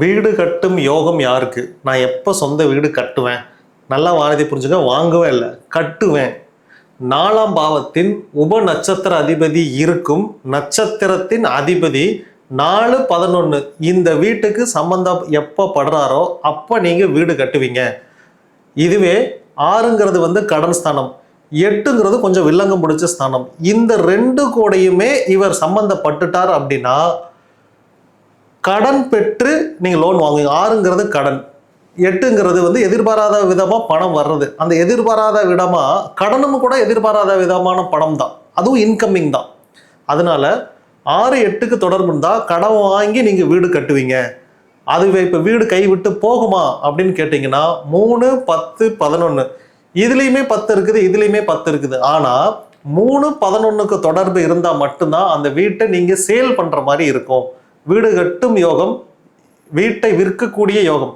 வீடு கட்டும் யோகம் யாருக்கு? நான் எப்போ சொந்த வீடு கட்டுவேன்? நல்லா வாரதி புரிஞ்சுக்க வாங்குவேன் இல்லை கட்டுவேன். நாலாம் பாவத்தின் உப நட்சத்திர அதிபதி இருக்கும். நட்சத்திரத்தின் அதிபதி நாலு பதினொன்று இந்த வீட்டுக்கு சம்பந்தம் எப்போ படுறாரோ அப்போ நீங்கள் வீடு கட்டுவீங்க. இதுவே ஆறுங்கிறது வந்து கடன் ஸ்தானம். எட்டுங்கிறது கொஞ்சம் வில்லங்கம் பிடிச்ச ஸ்தானம். இந்த ரெண்டு கூடையுமே இவர் சம்பந்தப்பட்டுட்டார் அப்படின்னா கடன் பெற்று நீங்கள் லோன் வாங்குவீங்க. ஆறுங்கிறது கடன். எட்டுங்கிறது வந்து எதிர்பாராத விதமாக பணம் வர்றது. அந்த எதிர்பாராத விதமாக கடனும் கூட எதிர்பாராத விதமான பணம் தான். அதுவும் இன்கம்மிங் தான். அதனால ஆறு எட்டுக்கு தொடர்பு இருந்தால் கடன் வாங்கி நீங்கள் வீடு கட்டுவீங்க. அதுவே இப்போ வீடு கைவிட்டு போகுமா அப்படின்னு கேட்டிங்கன்னா மூணு பத்து பதினொன்று இதுலேயுமே பத்து இருக்குது இதுலேயுமே பத்து இருக்குது. ஆனால் மூணு பதினொன்றுக்கு தொடர்பு இருந்தால் மட்டும்தான் அந்த வீட்டை நீங்கள் சேல் பண்ணுற மாதிரி இருக்கும். வீடு கட்டும் யோகம் வீட்டை விற்கக்கூடிய யோகம்.